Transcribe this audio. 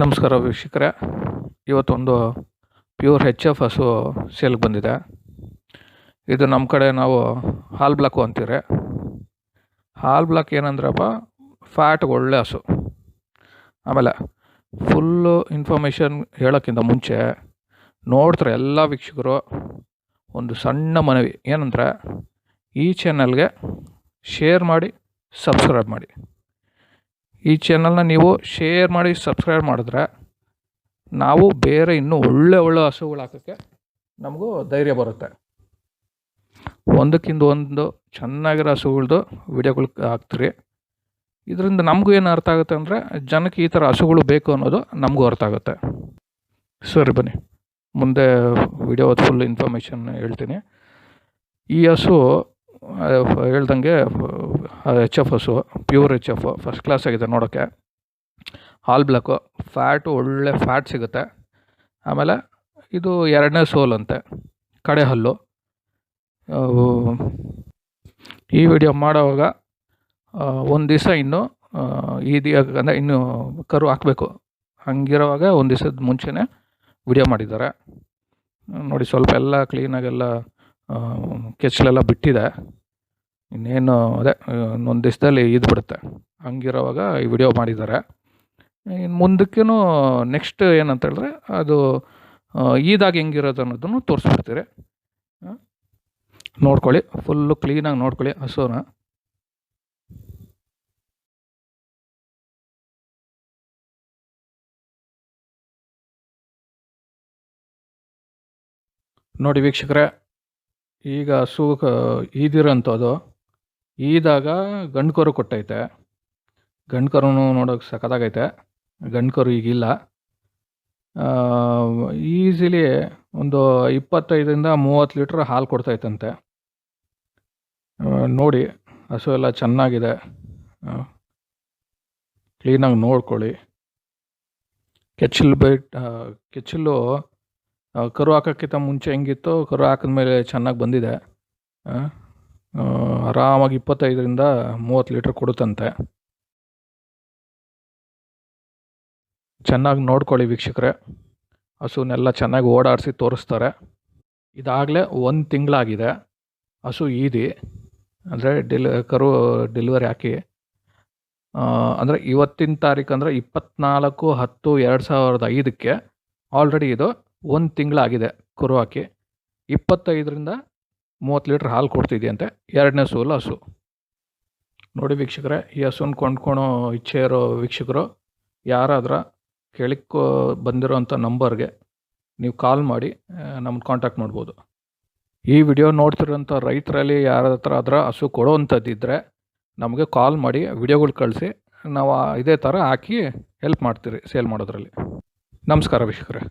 ನಮಸ್ಕಾರ ವೀಕ್ಷಕರೇ. ಇವತ್ತೊಂದು ಪ್ಯೂರ್ ಹೆಚ್ ಎಫ್ ಹಸು ಸೇಲ್ಗೆ ಬಂದಿದೆ. ಇದು ನಮ್ಮ ಕಡೆ ನಾವು ಹಾಲ್ ಬ್ಲಾಕು ಅಂತೀರಿ ಹಾಲ್ ಬ್ಲಾಕ್ ಏನಂದ್ರಪ್ಪ ಫ್ಯಾಟ್ ಒಳ್ಳೆ ಹಸು. ಆಮೇಲೆ ಫುಲ್ಲು ಇನ್ಫಾರ್ಮೇಷನ್ ಹೇಳೋಕ್ಕಿಂತ ಮುಂಚೆ ನೋಡ್ತಾರೆ ಎಲ್ಲ ವೀಕ್ಷಕರು ಒಂದು ಸಣ್ಣ ಮನವಿ. ಏನಂದರೆ ಈ ಚಾನಲ್ಗೆ ಶೇರ್ ಮಾಡಿ ಸಬ್ಸ್ಕ್ರೈಬ್ ಮಾಡಿ. ಈ ಚಾನಲ್ನ ನೀವು ಶೇರ್ ಮಾಡಿ ಸಬ್ಸ್ಕ್ರೈಬ್ ಮಾಡಿದ್ರೆ ನಾವು ಬೇರೆ ಇನ್ನೂ ಒಳ್ಳೆ ಒಳ್ಳೆ ಹಸುಗಳು ಹಾಕೋಕ್ಕೆ ನಮಗೂ ಧೈರ್ಯ ಬರುತ್ತೆ. ಒಂದಕ್ಕಿಂತ ಒಂದು ಚೆನ್ನಾಗಿರೋ ಹಸುಗಳ್ದು ವಿಡಿಯೋಗಳು ಹಾಕ್ತೀರಿ. ಇದರಿಂದ ನಮಗೂ ಏನು ಅರ್ಥ ಆಗುತ್ತೆ ಅಂದರೆ ಜನಕ್ಕೆ ಈ ಥರ ಹಸುಗಳು ಬೇಕು ಅನ್ನೋದು ನಮಗೂ ಅರ್ಥ ಆಗುತ್ತೆ. ಸರಿ ಬನ್ನಿ, ಮುಂದೆ ವಿಡಿಯೋ ಫುಲ್ ಇನ್ಫಾರ್ಮೇಷನ್ ಹೇಳ್ತೀನಿ. ಈ ಹಸು ಹೇಳ್ದಂಗೆ ಎಚ್ ಎಫ್ ಹಸು pure H F first class ಆಗಿದೆ ನೋಡೋಕ್ಕೆ ಹಾಲ್ ಬ್ಲಾಕು ಫ್ಯಾಟು ಒಳ್ಳೆ ಫ್ಯಾಟ್ ಸಿಗುತ್ತೆ. ಆಮೇಲೆ ಇದು ಎರಡನೇ ಸೋಲ್ ಅಂತೆ, ಕಡೆ ಹಲ್ಲು. ಈ ವಿಡಿಯೋ ಮಾಡೋವಾಗ ಒಂದು ದಿವಸ ಇನ್ನು ಇದು ಅಂದರೆ ಇನ್ನು ಕರು ಹಾಕಬೇಕು. ಹಂಗಿರೋವಾಗ ಒಂದು ದಿವಸದ ಮುಂಚೆನೇ ವಿಡಿಯೋ ಮಾಡಿದ್ದಾರೆ. ನೋಡಿ ಸ್ವಲ್ಪ ಎಲ್ಲ ಕ್ಲೀನಾಗೆಲ್ಲ ಕೆಚ್ಚಲೆಲ್ಲ ಬಿಟ್ಟಿದೆ. ಇನ್ನೇನು, ಅದೇ ಒಂದು ದಿವಸದಲ್ಲಿ ಇದು ಬಿಡುತ್ತೆ. ಹಂಗಿರೋವಾಗ ಈ ವಿಡಿಯೋ ಮಾಡಿದ್ದಾರೆ. ಇನ್ನು ಮುಂದಕ್ಕೂ ನೆಕ್ಸ್ಟ್ ಏನಂತ ಹೇಳಿದ್ರೆ, ಅದು ಈದಾಗಿ ಹೆಂಗಿರೋದು ಅನ್ನೋದನ್ನು ತೋರಿಸ್ಬಿಡ್ತೀರಿ. ನೋಡ್ಕೊಳ್ಳಿ ಫುಲ್ಲು ಕ್ಲೀನಾಗಿ ನೋಡ್ಕೊಳ್ಳಿ, ಹಸುನ. ನೋಡಿ ವೀಕ್ಷಕರೇ, ಈಗ ಹಸು, ಈದಿರೋಂಥದ್ದು. ಈದಾಗ ಗಂಡ್ಕೋರು ಕರು ಕೊಟ್ಟೈತೆ. ಗಂಡ್ಕರೂ ನೋಡೋಕ್ಕೆ ನೋಡೋಕೆ ಸಖತ್ತಾಗೈತೆ. ಗಂಡ್ಕರು ಈಗಿಲ್ಲ. ಈಸಿಲಿ ಒಂದು ಇಪ್ಪತ್ತೈದರಿಂದ ಮೂವತ್ತು ಲೀಟ್ರ್ ಹಾಲು ಕೊಡ್ತೈತಂತೆ. ನೋಡಿ, ಹಸು ಎಲ್ಲ ಚೆನ್ನಾಗಿದೆ. ಕ್ಲೀನಾಗಿ ನೋಡ್ಕೊಳ್ಳಿ. ಕೆಚ್ಚಲು ಬೈಟ್ ಕೆಚ್ಚಲು ಕರು ಹಾಕೋಕ್ಕಿಂತ ಮುಂಚೆ ಹೆಂಗಿತ್ತು ಕರು ಹಾಕಿದ್ಮೇಲೆ ಚೆನ್ನಾಗಿ ಬಂದಿದೆ. ಆರಾಮಾಗಿ ಇಪ್ಪತ್ತೈದರಿಂದ ಮೂವತ್ತು ಲೀಟ್ರ್ ಕೊಡುತ್ತಂತೆ. ಚೆನ್ನಾಗಿ ನೋಡ್ಕೊಳ್ಳಿ ವೀಕ್ಷಕರೇ. ಹಸುನೆಲ್ಲ ಚೆನ್ನಾಗಿ ಓಡಾಡಿಸಿ ತೋರಿಸ್ತಾರೆ. ಇದಾಗಲೇ ಒಂದು ತಿಂಗಳಾಗಿದೆ. ಹಸು ಈದಿ. ಅಂದರೆ ಡೆಲ್, ಕರು ಡೆಲಿವರಿ ಹಾಕಿ. ಅಂದರೆ ಇವತ್ತಿನ ತಾರೀಕು ಅಂದರೆ ಇಪ್ಪತ್ನಾಲ್ಕು ಹತ್ತು ಎರಡು ಸಾವಿರದ ಐದಕ್ಕೆ ಆಲ್ರೆಡಿ ಇದು ಒಂದು ತಿಂಗಳಾಗಿದೆ ಕುರು ಹಾಕಿ. ಇಪ್ಪತ್ತೈದರಿಂದ ಮೂವತ್ತು ಲೀಟ್ರ್ ಹಾಲು ಕೊಡ್ತಿದೆಯಂತೆ. ಎರಡನೇ ಸೋಲು ಹಸು. ನೋಡಿ ವೀಕ್ಷಕರೇ, ಈ ಹಸುನ ಕೊಂಡ್ಕೊಳೋ ಇಚ್ಛೆ ಇರೋ ವೀಕ್ಷಕರು, ಯಾರಾದ್ರ ಕೆಳಕ್ಕೆ ಬಂದಿರೋಂಥ ನಂಬರ್ಗೆ ನೀವು ಕಾಲ್ ಮಾಡಿ ನಮ್ಮನ್ನು ಕಾಂಟ್ಯಾಕ್ಟ್ ಮಾಡ್ಬೋದು. ಈ ವಿಡಿಯೋ ನೋಡ್ತಿರೋಂಥ ರೈತರಲ್ಲಿ ಯಾರ ಹತ್ರ ಆದ್ರೆ ಹಸು ಕೊಡೋವಂಥದ್ದಿದ್ದರೆ ನಮಗೆ ಕಾಲ್ ಮಾಡಿ, ವಿಡಿಯೋಗಳು ಕಳಿಸಿ, ನಾವು ಇದೇ ಥರ ಹಾಕಿ ಹೆಲ್ಪ್ ಮಾಡ್ತೀರಿ, ಸೇಲ್ ಮಾಡೋದ್ರಲ್ಲಿ. ನಮಸ್ಕಾರ ವೀಕ್ಷಕರೇ.